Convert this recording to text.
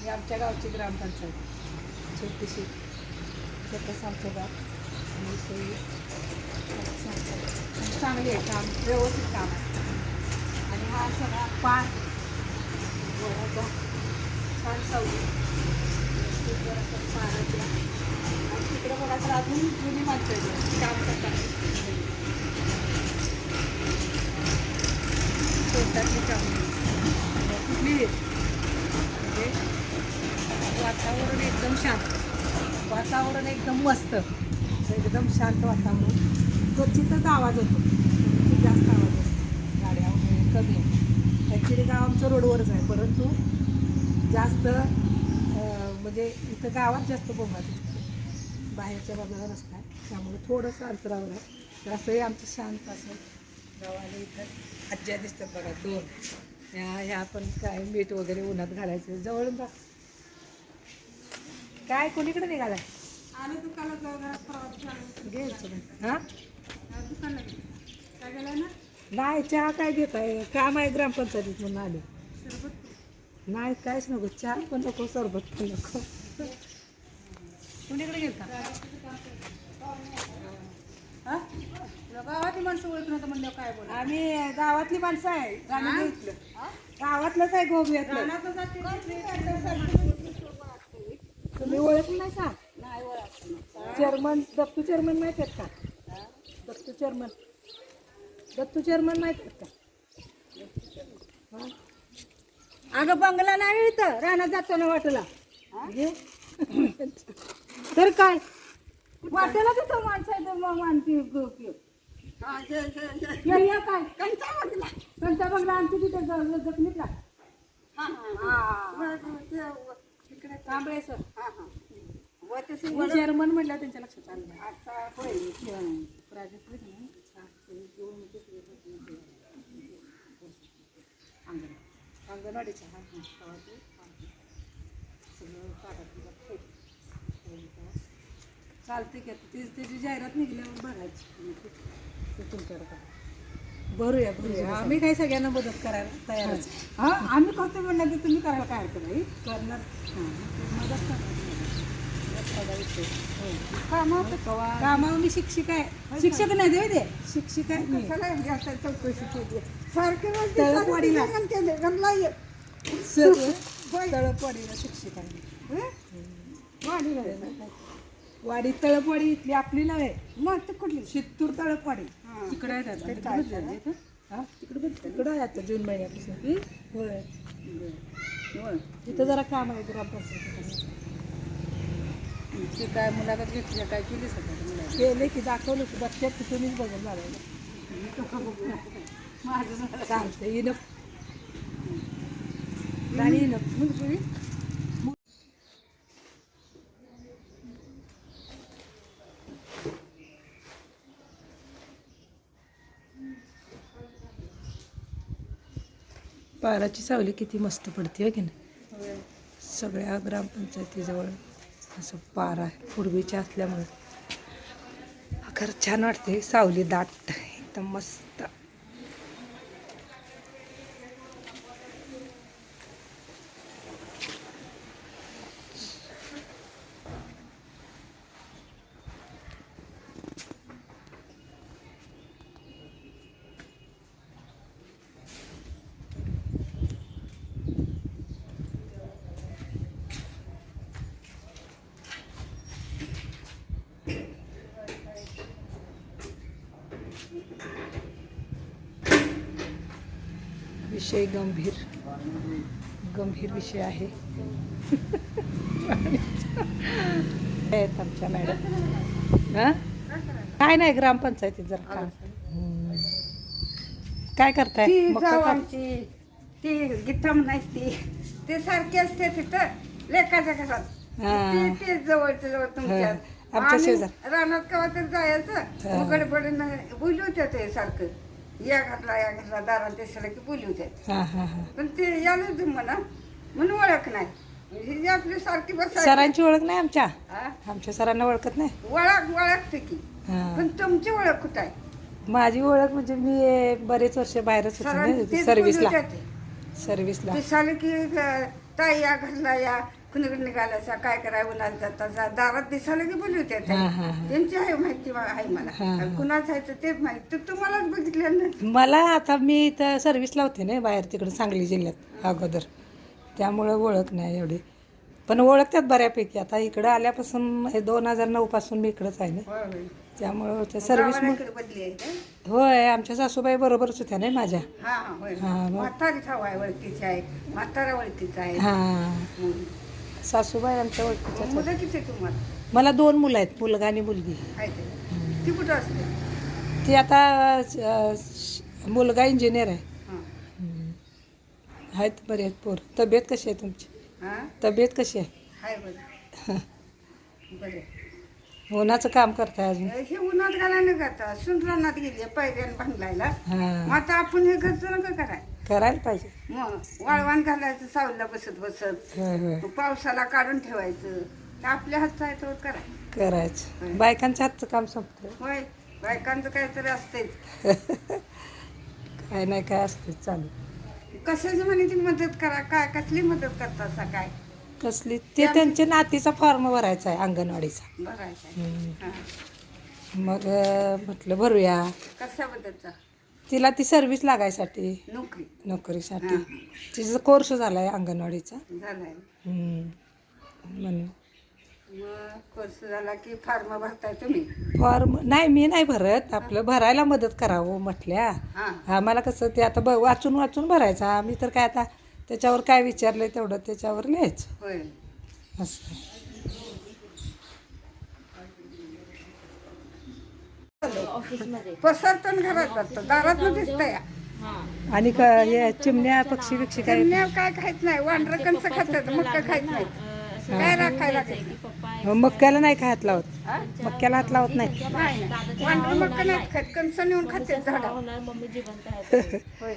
ही आमच्या गावची ग्रामपंचायत. छोटीशी छोटंसं आमचं गाव. आणि चांगली आहे काम व्यवस्थित काम आहे. आणि हा सगळा पार वडाचा छान सावली व्यवस्थित आणि तिकडे बघा तर अजून जुनी माणसं काम करतात कोणतातली काम कुठली म्हणजे वातावरण एकदम शांत. वातावरण एकदम मस्त. एकदम शांत वातावरण. क्वचितच आवाज होतो. क्वचित जास्त आवाज होतो. गाड्या वगैरे कमी. आहे ॲक्च्युली गाव आमचं रोडवरच आहे. परंतु जास्त म्हणजे इथं गावात जास्त बोंबा दिसतो. बाहेरच्या बाजूला रस्ता आहे. त्यामुळे थोडंसं अंतरावर आहे. तर असंही आमचं शांत असं गावाला इथं आज्या दिसतात बघा दोन. ह्या ह्या पण काय मीठ वगैरे उन्हात घालायचं. जवळून बघ. काय कोणीकडे निघालाय? आलो दुकानात जाऊन जरा प्रवास झाला. घ्यायचं हां? हा, दुकानात काय गेलं ना? नाही चहा काय घेत आहे काम आहे ग्रामपंचायतीत म्हणून आले. सरबत नाही काहीच नको. चहा पण नको सरबत पण नको. कुणीकडे गेलता? हा? तुला गावातली माणसं ओळख नव्हतं म्हणलं काय बोल आम्ही गावातली माणसं आहे. राणी इथलं. गावातलंच आहे गोबियातलं रानात जाते तुम्ही ओळख नाही का नाही ओळख चेअरमन दत्तू चेअरमन माहीत आहेत का? दत्तू चेअरमन दत्तू चेअरमन माहीत आहेत का? हा? अगं बंगला नाही इथं. रानात जातो ना वाटला? तर काय? वाटेला माणसं आहे तर मग मानती काय? कंचा बंगला? कंचा बंगला आमची तिथे ज- जखमीतला कांबळे सर हा चेअरमन म्हटलं त्यांच्या लक्षात आलं. आता? हा. अंगणवाडी अंगणवाडीच्या हा हा सगळं. चालते की आता ती त्याची जाहिरात निघल्यावर ते तुमच्याकडे. भरूया भरूया. आम्ही काही सगळ्यांना मदत करायला तयारच आहे. हा आम्ही करतो म्हणलं की तुम्ही करायला काय हरकत नाही. करणार. मदत करणार. हो. कामावर मी शिक्षिका आहे. शिक्षक नाही देऊ दे. शिक्षिका आहे चौकशी केली सारखे तळपवाडीला. शिक्षिका ये. वाडी तळपवाडी इथली आपली नव्हे मग ते कुठली? शित्तूर तळपवाडी. तिकडे आहे आता. तिकडे. हा? तिकडे बदललं. तिकडे आहे आता जून महिन्यापासून होय होय. तिथं जरा काम आहे ग्रामपंचायत ते काय मुलाखत घेतली काय केलीच का मुलाखत? केले की दाखवलं की बघतात की तुम्हीच बघून लागलं माझं सांगते इनप आणि इनप मुलगी पाराची सावली किती मस्त पडते हो की नाही? सगळ्या ग्रामपंचायतीजवळ असं पार आहे पूर्वीच्या असल्यामुळे. खरं छान वाटते सावली दाट एकदम मस्त. विषय गंभीर गंभीर विषय आहे. आहेत आमच्या मॅडम. हा? काय नाही ग्रामपंचायतीत जरा काम. हम्म. काय करताय? ती मग जाऊ काय- आमची ती गीता म्हणायची ती. सारखे असते तिथं लेकाच्या घरात. हा. ते जवळच्या जवळ तुमच्या. आमच्या शेजार. रानात कवा तर जायचं. गडबडीनं बोलू होत्या ते सारखं. या घरला या घरला दारात ते सगळं की बोलू होत्या हा हा हा. पण ते याला म्हणा म्हणून ओळख नाही. ही जी आपली सारखी बस सरांची ओळख नाही आमच्या? आमच्या सरांना ओळखत नाही? ओळख ओळखते की. हा. पण तुमची ओळख कुठं आहे? माझी ओळख म्हणजे मी बरेच वर्ष बाहेरच सरांनी तेच सर्व्हिसला ते. सर्व्हिसला ते साले की अं, ताई या घरला या कुणीकडे निघालायचा काय कराय उन्हात जाता दारात दिसायला की हा, हा. त्यांची आहे माहिती आहे मला. कुणाच आहे तर तेच माहिती. तर तुम्हालाच बघितलं ना? मला आता मी इथं सर्व्हिसला होते ना बाहेर तिकडे सांगली जिल्ह्यात अगोदर. त्यामुळं ओळख नाही एवढी. पण ओळखतात बऱ्यापैकी. आता इकडं आल्यापासून हे दोन हजार नऊ पासून मी इकडंच आहे ना. त्यामुळं ते सर्व्हिस? होय आमच्या सासूबाई बरोबरच होत्या नाही माझ्या. म्हातारी ठाव आहे ओळखीची आहे. म्हातारा ओळखीचा आहे. हां. सासूबाई आमच्या ओळखीच्या मुलं किती आहे तुम्हाला? मला दोन मुलं आहेत मुलगा आणि मुलगी. आहे ते ती कुठं असते? ती आता अं, श- मुलगा इंजिनियर आहे. हा. हम्म. आहेत बरे आहेत पोर. तब्येत कशी आहे तुमची? हा? तब्येत कशी आहे? आहे बरं. बरे. उन्हाचं काम करताय अजून? हे उन्हात घालायला जाता सुंदरानात गेली पैऱ्यान बांधलायला. हां. मग आता आपण हे घरचं नका कराय. करायला पाहिजे. मग वाळवान घालायचं सावलीला बसत बसत. होय होय मग पावसाला काढून ठेवायचं. ते आपल्या हातचं आहे तर करा करायचं. बायकांच्या हातचं काम संपतं होय बायकांचं काहीतरी असतेच काय नाही काय असते चालू. कशाची म्हणे ती मदत करा? काय कसली मदत करता असा काय? कसली? ते त्यांच्या नातीचा फॉर्म भरायचा आहे अंगणवाडीचा. भरायचं हम्म. हा. मग अं, म्हटलं भरूया. कशाबद्दलचा तिला ती सर्व्हिस लागायसाठी. नोकरी. नोकरीसाठी. हा. तिचा कोर्स झालाय अंगणवाडीचा. झालाय. हम्म. म्हणून. मग कोर्स झाला की फॉर्म भरताय तुम्ही? फॉर्म नाही मी नाही भरत. आपलं भरायला मदत करावं म्हटल्या. हा. आम्हाला कसं ते आता ब वाचून वाचून भरायचं. आम्ही तर काय आता त्याच्यावर काय विचारलंय तेवढं त्याच्यावर लिहायचं. होय. असं. पसरतून घरात जातं दारात दिसतंय. आणि क- हे चिमण्या पक्षी बिक्षी काय चिमण्या काय खायत नाही. वांढरं कंस खातात मक्का खायत नाही. काय राखायला लागेल? मक्याला नाही का हात लावत? मक्याला हात लावत नाही. वांढरं मक्का नाही खात. कंस नेऊन खाते झाडा. होय.